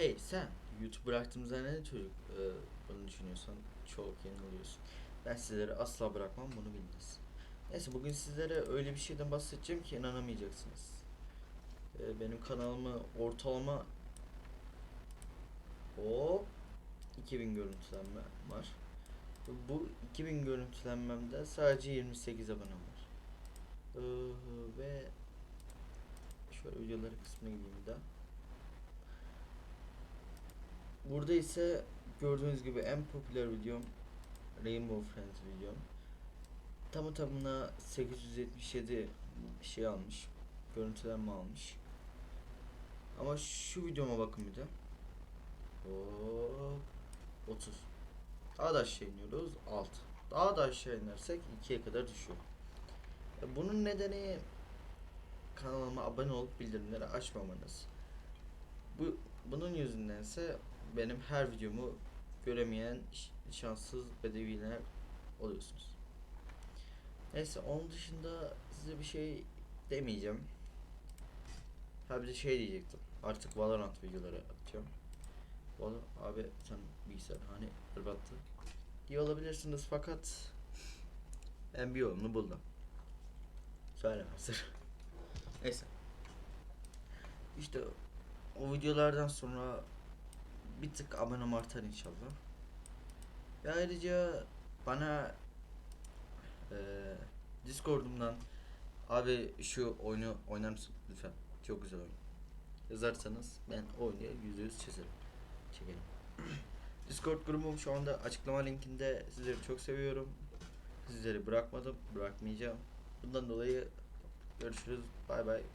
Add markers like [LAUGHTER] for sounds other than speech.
Hey sen YouTube bıraktığımızda ne çocuk e, bunu düşünüyorsan çok yanılıyorsun. Ben sizleri asla bırakmam bunu biliniz. Neyse bugün sizlere öyle bir şeyden bahsedeceğim ki inanamayacaksınız. E, benim kanalımı ortalama o 2000 görüntülenme var. Bu 2000 görüntülenmemde sadece 28 abonem var. Ee, ve şöyle videoları kısmına gideyim daha. Burada ise gördüğünüz gibi en popüler videom Rainbow Friends videom. Tamı tamına 877 şey almış. Görüntülenme almış. Ama şu videoma bakın bir de. Hop, 30. Daha da aşağı iniyoruz 6. Daha da aşağı inersek 2'ye kadar düşüyor. E, Bunun nedeni kanalıma abone olup bildirimleri açmamanız. Bu bunun yüzündense benim her videomu göremeyen şanssız bedeviler oluyorsunuz. Neyse onun dışında size bir şey demeyeceğim. Ha bir de şey diyecektim. Artık Valorant videoları atıyorum. Valorant abi sen bilgisayar hani berbattı. İyi olabilirsiniz fakat ben bir yolunu buldum. Söyle hazır. [LAUGHS] Neyse. İşte o videolardan sonra bir tık abonem artar inşallah. Ve ayrıca bana eee Discord'umdan abi şu oyunu oynar mısın lütfen? Çok güzel oyun. Yazarsanız ben oyunu yüzde yüz çizerim. Çekelim. [CLEARS THROAT] Discord grubum şu anda açıklama linkinde. Sizleri çok seviyorum. Sizleri bırakmadım, bırakmayacağım. Bundan dolayı görüşürüz. Bay bay.